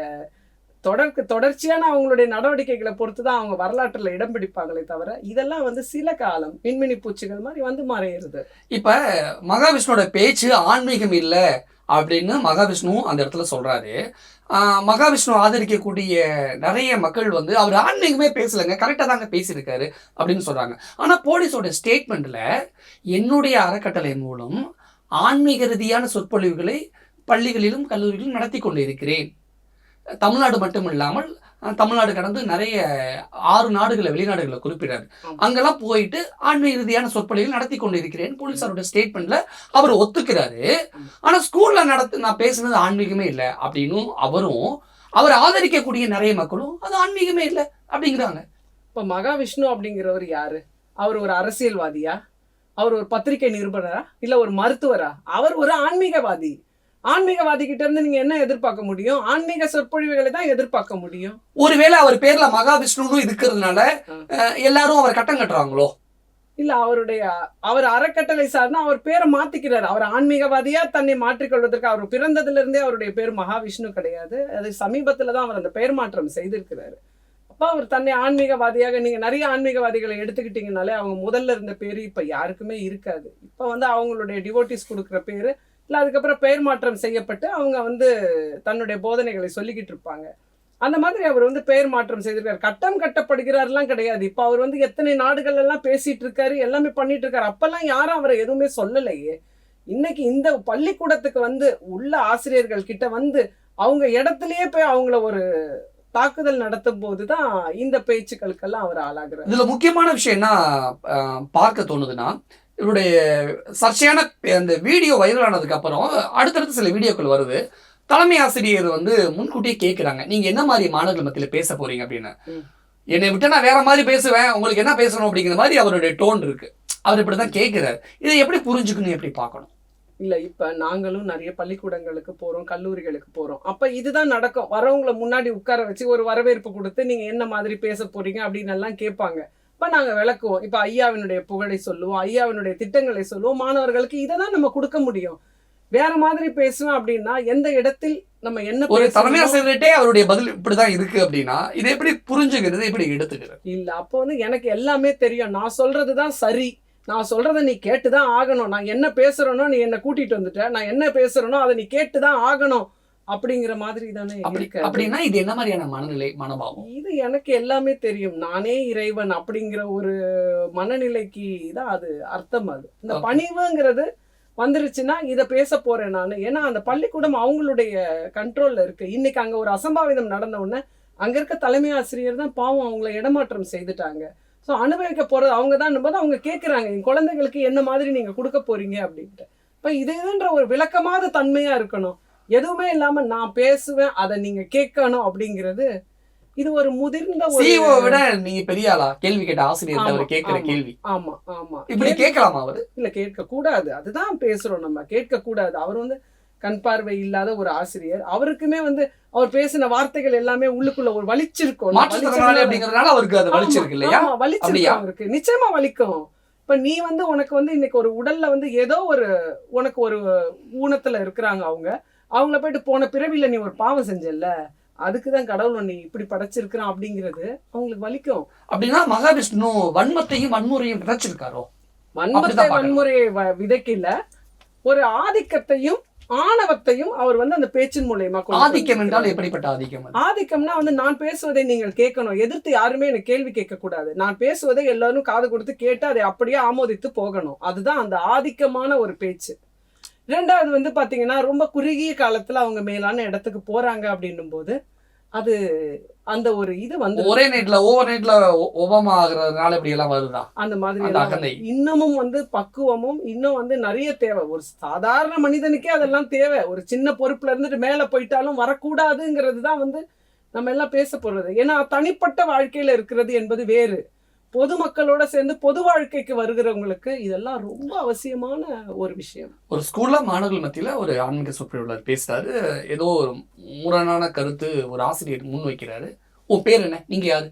தொடர்க்கு தொடர்ச்சியான அவங்களுடைய நடவடிக்கைகளை பொறுத்து தான் அவங்க வரலாற்றுல இடம் பிடிப்பாங்களே தவிர இதெல்லாம் வந்து சில காலம் மின்மினி பூச்சிகள் மாதிரி வந்து மறையிறது. இப்ப மகாவிஷ்ணுவோட பேச்சு ஆன்மீகம் இல்லை அப்படின்னு மகாவிஷ்ணு அந்த இடத்துல சொல்றாரு. ஆஹ் மகாவிஷ்ணு ஆதரிக்கக்கூடிய நிறைய மக்கள் வந்து அவர் ஆன்மீகமே பேசலைங்க கரெக்டாக தாங்க பேசியிருக்காரு அப்படின்னு சொல்றாங்க. ஆனா போலீஸோட ஸ்டேட்மெண்ட்ல என்னுடைய அறக்கட்டளை மூலம் ஆன்மீக ரீதியான சொற்பொழிவுகளை பள்ளிகளிலும் கல்லூரிகளிலும் நடத்தி கொண்டிருக்கிறேன். தமிழ்நாடு மட்டும் இல்லாமல் தமிழ்நாடு கடந்து நிறைய ஆறு நாடுகளை வெளிநாடுகளை குறிப்பிடாரு. அங்கெல்லாம் போயிட்டு ஆன்மீக ரீதியான சொற்பொழிவுகள் நடத்தி கொண்டிருக்கிறேன். போலீஸாரோட ஸ்டேட்மெண்ட்ல அவர் ஒத்துக்கிறாரு. ஆனா ஸ்கூல்ல நடத்து நான் பேசுனது ஆன்மீகமே இல்லை அப்படின்னும் அவரும் அவர் ஆதரிக்கக்கூடிய நிறைய மக்களும் அது ஆன்மீகமே இல்லை அப்படிங்கிறாங்க. இப்ப மகாவிஷ்ணு அப்படிங்கிறவர் யாரு? அவர் ஒரு அரசியல்வாதியா? அவர் ஒரு பத்திரிகை நிருபரா? இல்ல ஒரு மருத்துவரா? அவர் ஒரு ஆன்மீகவாதி. ஆன்மீகவாதி கிட்ட இருந்து நீங்க என்ன எதிர்பார்க்க முடியும்? ஆன்மீக சொற்பொழிவுகளை தான் எதிர்பார்க்க முடியும்? ஒருவேளை அவர் பேர்ல மகாவிஷ்ணுன்னு இருக்கிறதுனால எல்லாரும் அவரை கட்டம் கட்டுறாங்களோ? இல்ல அவருடைய அவர் அறக்கட்டளை சார்னா அவர் பேரை மாத்திக்கிறாரு. அவர் ஆன்மீகவாதியா தன்னை மாற்றிக்கொள்வதற்கு அவர் பிறந்ததுல இருந்தே அவருடைய பேர் மகாவிஷ்ணு கிடையாது. அது சமீபத்துல தான் அவர் அந்த பெயர் மாற்றம் செய்திருக்கிறாரு. அப்ப அவர் தன்னை ஆன்மீகவாதியாக நீங்க நிறைய ஆன்மீகவாதிகளை எடுத்துக்கிட்டீங்கனாலே அவங்க முதல்ல இருந்த பேரு இப்ப யாருக்குமே இருக்காது. இப்ப வந்து அவங்களுடைய டிவோட்டிஸ் கொடுக்குற பேரு இல்லை அதுக்கப்புறம் பெயர் மாற்றம் செய்யப்பட்டு அவங்க வந்து தன்னுடைய போதனைகளை சொல்லிக்கிட்டு இருப்பாங்க. அந்த மாதிரி அவர் வந்து பெயர் மாற்றம் செய்திருக்காரு. கட்டம் கட்டப்படுகிறார்லாம் கிடையாது. இப்போ அவர் வந்து எத்தனை நாடுகள் எல்லாம் பேசிட்டு இருக்காரு எல்லாமே பண்ணிட்டு இருக்காரு. அப்பெல்லாம் யாரும் அவரை எதுவுமே சொல்லலையே. இன்னைக்கு இந்த பள்ளிக்கூடத்துக்கு வந்து உள்ள ஆசிரியர்கள் கிட்ட வந்து அவங்க இடத்துலயே போய் அவங்கள ஒரு தாக்குதல் நடத்தும் போதுதான் இந்த பேச்சுக்களுக்கெல்லாம் அவர் ஆளாகிறார். இதுல முக்கியமான விஷயம் என்ன பார்க்க தோணுதுன்னா இவருடைய சர்ச்சையான அந்த வீடியோ வைரல் ஆனதுக்கு அப்புறம் அடுத்தடுத்து சில வீடியோக்கள் வருது. தலைமை ஆசிரியர் வந்து முன்கூட்டியே கேட்குறாங்க நீங்க என்ன மாதிரி மாணவர்கள் மத்தியில பேச போறீங்க அப்படின்னு. என்னை விட்டு நான் வேற மாதிரி பேசுவேன். உங்களுக்கு என்ன பேசணும் அப்படிங்கிற மாதிரி அவருடைய டோன் இருக்கு. அவர் இப்படிதான் கேட்கிறாரு இதை எப்படி புரிஞ்சுக்கணும் எப்படி பார்க்கணும்? இல்ல இப்ப நாங்களும் நிறைய பள்ளிக்கூடங்களுக்கு போறோம் கல்லூரிகளுக்கு போறோம். அப்ப இதுதான் நடக்கும். வரவங்களை முன்னாடி உட்கார வச்சு ஒரு வரவேற்பு கொடுத்து நீங்க என்ன மாதிரி பேச போறீங்க அப்படின்னு எல்லாம் கேட்பாங்க. இப்ப நாங்க விளக்குவோம். இப்ப ஐயாவினுடைய புகழை சொல்லுவோம் ஐயாவினுடைய திட்டங்களை சொல்லுவோம். மாணவர்களுக்கு இதை தான் நம்ம கொடுக்க முடியும். வேற மாதிரி பேசுவேன் அப்படின்னா எந்த இடத்தில் நம்ம என்ன ஒரு பேசணுமோ- தலைமை ஆசிரியர்கிட்டே அவருடைய பதில் இப்படிதான் இருக்கு அப்படின்னா இதை எப்படி புரிஞ்சுக்கிறது எப்படி எடுத்துக்கிறது? இல்ல அப்போ வந்து எனக்கு எல்லாமே தெரியும். நான் சொல்றது தான் சரி. நான் சொல்றத நீ கேட்டுதான் ஆகணும். நான் என்ன பேசுறேனோ நீ என்ன கூட்டிட்டு வந்துட்ட. நான் என்ன பேசுறேனோ அதை நீ கேட்டுதான் ஆகணும். அப்படிங்கிற மாதிரி தானே. அப்படின்னா இது என்ன மாதிரியான மனநிலை மனோபாவம்? இது எனக்கு எல்லாமே தெரியும். நானே இறைவன் அப்படிங்கிற ஒரு மனநிலைக்கு தான் அது அர்த்தம் அது. இந்த. பணிவுங்கிறது வந்துருச்சுன்னா இதை பேச போறேன் நான். ஏன்னா அந்த பள்ளிக்கூடம் அவங்களுடைய கண்ட்ரோல்ல இருக்கு. இன்னைக்கு அங்க ஒரு அசம்பாவிதம் நடந்த உடனே அங்க இருக்க தலைமை ஆசிரியர் தான் பாவம் அவங்கள இடமாற்றம் செய்துட்டாங்க. ஸோ அனுபவிக்க போறது அவங்க தான் போது அவங்க கேட்குறாங்க என் குழந்தைகளுக்கு என்ன மாதிரி நீங்க கொடுக்க போறீங்க அப்படின்ட்டு. இப்போ இது இதுன்ற ஒரு விளக்கமாத தன்மையா இருக்கணும். எதுவுமே இல்லாம நான் பேசுவேன் அதை நீங்க கேட்கணும் அப்படிங்கிறது இது ஒரு முதிர்ந்த சிஓ விட நீங்க பெரிய ஆளா? கேள்வி கேட்ட ஆசிரியர் அவர் கேட்கிற. கேள்வி. ஆமா ஆமா. இப்படி கேட்கலாமா அவரு? இல்ல கேட்க கூடாது. அதுதான் பேசுறோம் நம்ம. கேட்க கூடாது. அவர் வந்து கண் பார்வை இல்லாத ஒரு ஆசிரியர். அவருக்குமே வந்து அவர் பேசின வார்த்தைகள் எல்லாமே உள்ளுக்குள்ள ஒரு வலிச்சிருக்கும். அப்படிங்கறதுனால அவருக்கு அது வலிச்சிருக்கு இல்லையா? வலிச்சிருக்கு? அவருக்கு. நிச்சயமா வலிக்கும். இப்ப நீ வந்து உனக்கு வந்து இன்னைக்கு ஒரு உடல்ல வந்து ஏதோ ஒரு உனக்கு ஒரு ஊனத்துல இருக்கிறாங்க அவங்க. அவங்கள போயிட்டு போன பிறவில நீ ஒரு பாவம் செஞ்சல்ல? அதுக்குதான் கடவுள் உன்னை இப்படி படைச்சிருக்கிறான் அப்படிங்கிறது அவங்களுக்கு வலிக்கும். அப்படின்னா மகாவிஷ்ணு வன்மத்தையும் வன்முறையும் விதைச்சிருக்காரோ? வன்மத்தை. வன்முறையை விதைக்கல. ஒரு ஆதிக்கத்தையும் ஆணவத்தையும் அவர் வந்து அந்த பேச்சின் மூலியமா ஆதிக்கம் என்றால். எப்படிப்பட்ட ஆதிக்கம் ஆதிக்கம்னா வந்து நான் பேசுவதை நீங்கள் கேட்கணும். எதிர்த்து யாருமே எனக்கு கேள்வி கேட்க கூடாது நான் பேசுவதை எல்லாரும் காது கொடுத்து கேட்டு அதை அப்படியே ஆமோதித்து போகணும். அதுதான் அந்த ஆதிக்கமான ஒரு பேச்சு. ரெண்டாவது வந்து பாத்தீங்கன்னா ரொம்ப குறுகிய காலத்துல அவங்க மேலான இடத்துக்கு போறாங்க அப்படின்னும் போது அது அந்த ஒரு இது வந்து ஒரே நைட்ல ஓவர் நைட்ல ஒபாமா ஆகுறதுனால இப்படி எல்லாம் வருதா? அந்த மாதிரி. இன்னமும் வந்து பக்குவமும் இன்னும் வந்து நிறைய தேவை. ஒரு சாதாரண மனிதனுக்கே அதெல்லாம் தேவை. ஒரு சின்ன பொறுப்புல இருந்துட்டு மேல போயிட்டாலும் வரக்கூடாதுங்கிறது தான் வந்து நம்ம எல்லாம் பேச போறது. ஏன்னா தனிப்பட்ட வாழ்க்கையில இருக்கிறது என்பது வேறு. பொதுமக்களோட சேர்ந்து பொது வாழ்க்கைக்கு வருகிறவங்களுக்கு இதெல்லாம் ரொம்ப அவசியமான ஒரு விஷயம். ஒரு ஸ்கூல்ல மாணவர்கள் மத்தியில ஒரு ஆன்மீக சொற்பொழிவாளர் பேசுறாரு. ஏதோ ஒரு முரணான கருத்து ஒரு ஆசிரியர் முன் வைக்கிறாரு உன் பேர் என்ன? நீங்க யாரு?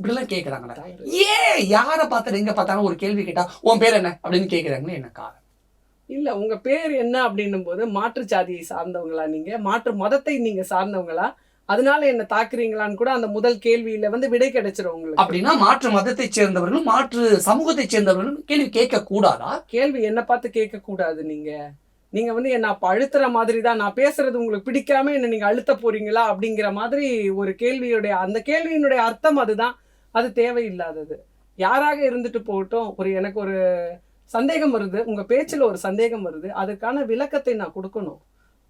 இப்படிலாம் கேக்குறாங்களே. தவறு. ஏன் யாரை பார்த்தாலும் எங்க பார்த்தாலும் ஒரு கேள்வி கேட்டா உன் பேர் என்ன? அப்படின்னு கேக்குறாங்களே என்ன காரணம்? இல்ல உங்க பேர் என்ன அப்படின்னும் போது மாற்று ஜாதியை சார்ந்தவங்களா நீங்க? மாற்று மதத்தை நீங்க சார்ந்தவங்களா? அதனால என்ன தாக்குறீங்களான்னு கூட அந்த முதல் கேள்வியில வந்து விடை கிடைச்சிரும் உங்களுக்கு. அப்படின்னா மாற்று மதத்தை சேர்ந்தவர்களும் மாற்று சமூகத்தை சேர்ந்தவர்களும் கேள்வி கேட்க கூடாதா கேள்வி என்ன பார்த்து கேட்க கூடாது நீங்க. நீங்க வந்து என்ன அப்ப அழுத்துற மாதிரி தான் நான் பேசுறது உங்களுக்கு பிடிக்காம என்ன நீங்க அழுத்த போறீங்களா அப்படிங்கிற மாதிரி ஒரு கேள்வியுடைய அந்த கேள்வியினுடைய அர்த்தம் அதுதான். அது தேவையில்லாதது. யாராக இருந்துட்டு போகட்டும் ஒரு எனக்கு ஒரு சந்தேகம் வருது உங்க பேச்சுல ஒரு சந்தேகம் வருது அதுக்கான விளக்கத்தை நான் கொடுக்கணும்.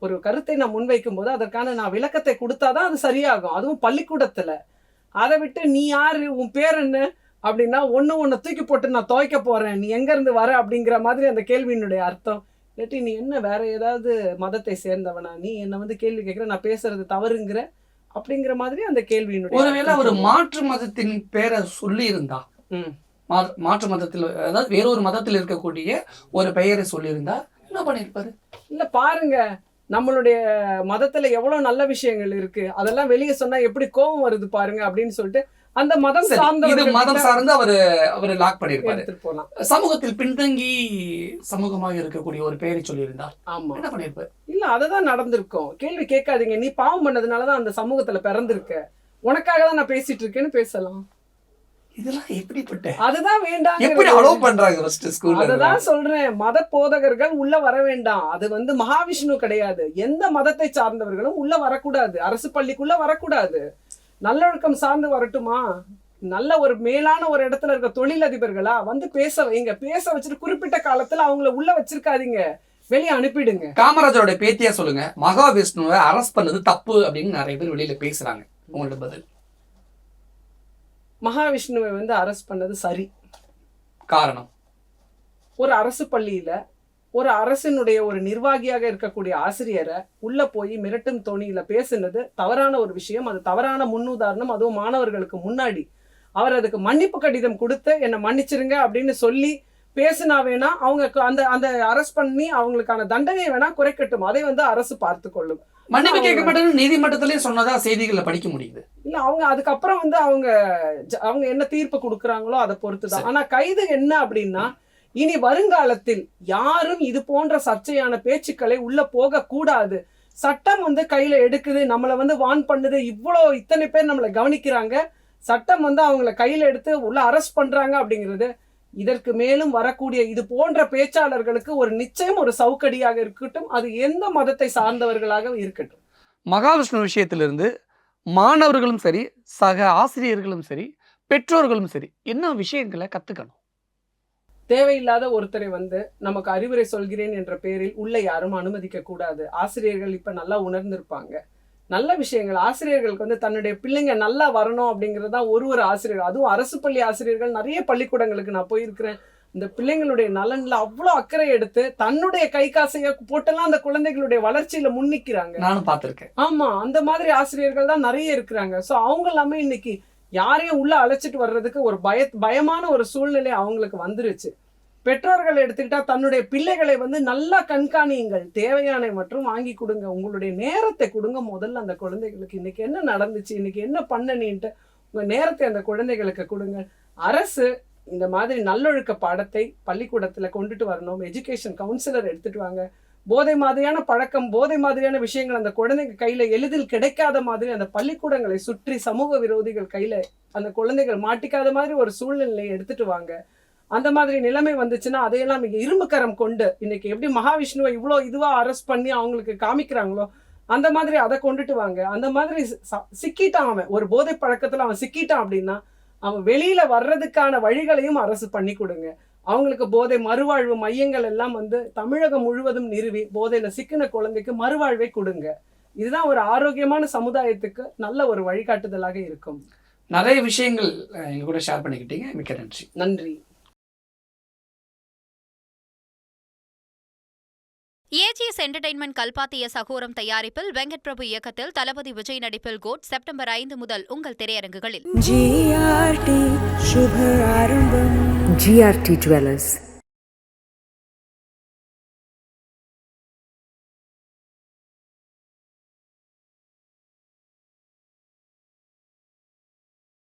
ஒரு கருத்தை நான் முன்வைக்கும் போது அதற்கான நான் விளக்கத்தை கொடுத்தாதான் அது சரியாகும். அதுவும் பள்ளிக்கூடத்துல. அதை விட்டு நீ யாரு? உன் பேர் என்ன? அப்படின்னா ஒண்ணு ஒண்ணு தூக்கி போட்டு நான் துவைக்க போறேன். நீ எங்க இருந்து வர? அப்படிங்கிற மாதிரி அந்த கேள்வியினுடைய அர்த்தம். இல்லாட்டி நீ என்ன வேற ஏதாவது மதத்தை சேர்ந்தவனா? நீ என்ன வந்து கேள்வி கேட்கிற நான் பேசுறது தவறுங்கிற? அப்படிங்கிற மாதிரி அந்த கேள்வியினுடைய ஒருவேளை அர்த்தம். மாற்று மதத்தின் பேரை சொல்லி இருந்தா. மாற்று மதத்தில் அதாவது வேறொரு மதத்தில் இருக்கக்கூடிய ஒரு பெயரை சொல்லியிருந்தா என்ன பண்ணிருப்பாரு இல்ல பாருங்க. நம்மளுடைய மதத்துல எவ்வளவு நல்ல விஷயங்கள் இருக்கு? அதெல்லாம் வெளியே சொன்னா எப்படி கோபம் வருது பாருங்க அப்படின்னு சொல்லிட்டு அந்த மதம் சரி, இது சார்ந்த மதம் சார்ந்து அவரு அவரு லாக் போலாம். சமூகத்தில் பின்தங்கி சமூகமாக இருக்கக்கூடிய ஒரு பெயரை சொல்லியிருந்தார். ஆமா. என்ன பண்ணிருப்பாரு இல்ல அததான் நடந்திருக்கும். கேள்வி கேட்காதீங்க. நீ பாவம் பண்ணதுனாலதான் அந்த சமூகத்துல பிறந்திருக்க. உனக்காக தான் நான் பேசிட்டு இருக்கேன்னு பேசலாம். இதெல்லாம் எப்படிப்பட்ட அதுதான் வேண்டாம் எப்படி அலோவ் பண்றாங்க ஃபர்ஸ்ட் ஸ்கூல்ல அததான் சொல்றேன். மத போதகர்கள் உள்ள வர வேண்டாம். அது வந்து மகாவிஷ்ணு கிடையாது. எந்த மதத்தை சார்ந்தவர்களும் உள்ள வரக்கூடாது. அரசு பள்ளிக்குள்ள வரக்கூடாது. நல்லொழுக்கம் சார்ந்து வரட்டுமா? நல்ல ஒரு மேலான ஒரு இடத்துல இருக்க தொழிலதிபர்களா? வந்து பேச வைங்க பேச வச்சுட்டு குறிப்பிட்ட காலத்துல அவங்கள உள்ள வச்சிருக்காதீங்க. வெளியே அனுப்பிடுங்க. காமராஜரோட பேத்தியா சொல்லுங்க. மகாவிஷ்ணுவை அரெஸ்ட் பண்ணது தப்பு அப்படின்னு நிறைய பேர் வெளியில பேசுறாங்க. உங்களோட பதில். மகாவிஷ்ணுவை வந்து அரெஸ்ட் பண்ணது சரி. காரணம்? ஒரு அரசு பள்ளியில ஒரு அரசினுடைய ஒரு நிர்வாகியாக இருக்கக்கூடிய ஆசிரியரை உள்ள போய் மிரட்டும் தோணியில பேசுனது தவறான ஒரு விஷயம். அது தவறான முன்னுதாரணம். அதுவும் மாணவர்களுக்கு முன்னாடி. அவர் அதுக்கு மன்னிப்பு கடிதம் கொடுத்து என்னை மன்னிச்சிருங்க அப்படின்னு சொல்லி பேசினா வேணா அவங்க அந்த அந்த அரெஸ்ட் பண்ணி அவங்களுக்கான தண்டனையை வேணா குறைக்கட்டும். அதை வந்து அரசு பார்த்து கொள்ளும். மன்னிப்பு கேட்க மாட்டேன்னு நீதிமன்றத்திலேயே சொன்னதா செய்திகள்ல படிக்க முடியுது. இல்ல அவங்க அதுக்கப்புறம் வந்து அவங்க அவங்க என்ன தீர்ப்பு கொடுக்குறாங்களோ அதை பொறுத்து தான் ஆனா கைது என்ன அப்படின்னா இனி வருங்காலத்தில் யாரும் இது போன்ற சர்ச்சையான பேச்சுக்களை உள்ள போக கூடாது. சட்டம் வந்து கையில எடுக்குது நம்மளை வந்து வான் பண்ணுது இவ்வளோ இத்தனை பேர் நம்மளை கவனிக்கிறாங்க. சட்டம் வந்து அவங்கள கையில எடுத்து உள்ள அரெஸ்ட் பண்றாங்க அப்படிங்கிறது இதற்கு மேலும் வரக்கூடிய இது போன்ற பேச்சாளர்களுக்கு ஒரு நிச்சயம் ஒரு சவுக்கடியாக இருக்கட்டும் அது எந்த மதத்தை சார்ந்தவர்களாக இருக்கட்டும். மகாவிஷ்ணு விஷயத்திலிருந்து மாணவர்களும் சரி சக ஆசிரியர்களும் சரி பெற்றோர்களும் சரி என்ன விஷயங்களை கத்துக்கணும்? தேவையில்லாத ஒருத்தரை வந்து நமக்கு அறிவுரை சொல்கிறேன் என்ற பெயரில் உள்ள யாரும் அனுமதிக்க கூடாது ஆசிரியர்கள் இப்ப நல்லா உணர்ந்திருப்பாங்க. நல்ல விஷயங்கள். ஆசிரியர்களுக்கு வந்து தன்னுடைய பிள்ளைங்க நல்லா வரணும் அப்படிங்கிறது தான் ஒரு ஒரு ஆசிரியர். அதுவும் அரசு பள்ளி ஆசிரியர்கள் நிறைய பள்ளிக்கூடங்களுக்கு நான் போயிருக்கிறேன். இந்த பிள்ளைங்களுடைய நலன்ல அவ்வளோ அக்கறை எடுத்து தன்னுடைய கை காசைய போட்டெல்லாம் அந்த குழந்தைகளுடைய வளர்ச்சியில முன்னிக்கிறாங்க. நானும் பார்த்திருக்கேன். ஆமா அந்த மாதிரி ஆசிரியர்கள் தான் நிறைய இருக்கிறாங்க. சோ அவங்க எல்லாமே இன்னைக்கு யாரையும் உள்ள அழைச்சிட்டு வர்றதுக்கு ஒரு பய பயமான ஒரு சூழ்நிலை அவங்களுக்கு வந்துருச்சு. பெற்றோர்கள் எடுத்துக்கிட்டா தன்னுடைய பிள்ளைகளை வந்து நல்லா கண்காணியுங்கள். தேவையான மற்றும் வாங்கி கொடுங்க. உங்களுடைய நேரத்தை கொடுங்க. முதல்ல அந்த குழந்தைகளுக்கு இன்னைக்கு என்ன நடந்துச்சு இன்னைக்கு என்ன பண்ணனின்ட்டு உங்கள் நேரத்தை அந்த குழந்தைகளுக்கு கொடுங்க. அரசு இந்த மாதிரி நல்லொழுக்க பாடத்தை பள்ளிக்கூடத்தில் கொண்டுட்டு வரணும். எஜுகேஷன் கவுன்சிலர் எடுத்துகிட்டு வாங்க. போதை மாதிரியான பழக்கம் போதை மாதிரியான விஷயங்கள் அந்த குழந்தைங்க கையில் எளிதில் கிடைக்காத மாதிரி அந்த பள்ளிக்கூடங்களை சுற்றி சமூக விரோதிகள் கையில் அந்த குழந்தைகள் மாட்டிக்காத மாதிரி ஒரு சூழ்நிலையை எடுத்துகிட்டு வாங்க. அந்த மாதிரி நிலைமை வந்துச்சுன்னா அதையெல்லாம் இங்க இரும்பு கரம் கொண்டு இன்னைக்கு எப்படி மகாவிஷ்ணுவை இவ்வளோ இதுவா அரெஸ்ட் பண்ணி அவங்களுக்கு காமிக்கிறாங்களோ அந்த மாதிரி அதை கொண்டுட்டு வாங்க. அந்த மாதிரி சிக்கிட்டான் அவன். ஒரு போதை பழக்கத்துல அவன் சிக்கிட்டான் அப்படின்னா அவன் வெளியில வர்றதுக்கான வழிகளையும் அரசு பண்ணி கொடுங்க. அவங்களுக்கு போதை மறுவாழ்வு மையங்கள் எல்லாம் வந்து தமிழகம் முழுவதும் நிறுவி போதையில சிக்கின குழந்தைக்கு மறுவாழ்வை கொடுங்க. இதுதான் ஒரு ஆரோக்கியமான சமுதாயத்துக்கு நல்ல ஒரு வழிகாட்டுதலாக இருக்கும். நிறைய விஷயங்கள் எங்க கூட ஷேர் பண்ணிக்கிட்டீங்க. மிக்க நன்றி. நன்றி. ஏஜிஎஸ் என்டர்டைன்மெண்ட் கல்பாத்திய சகோரம் தயாரிப்பில் வெங்கட் பிரபு இயக்கத்தில் தளபதி விஜய் நடிப்பில் கோட் செப்டம்பர் ஐந்து முதல் உங்கள் திரையரங்குகளில். GRT jewellers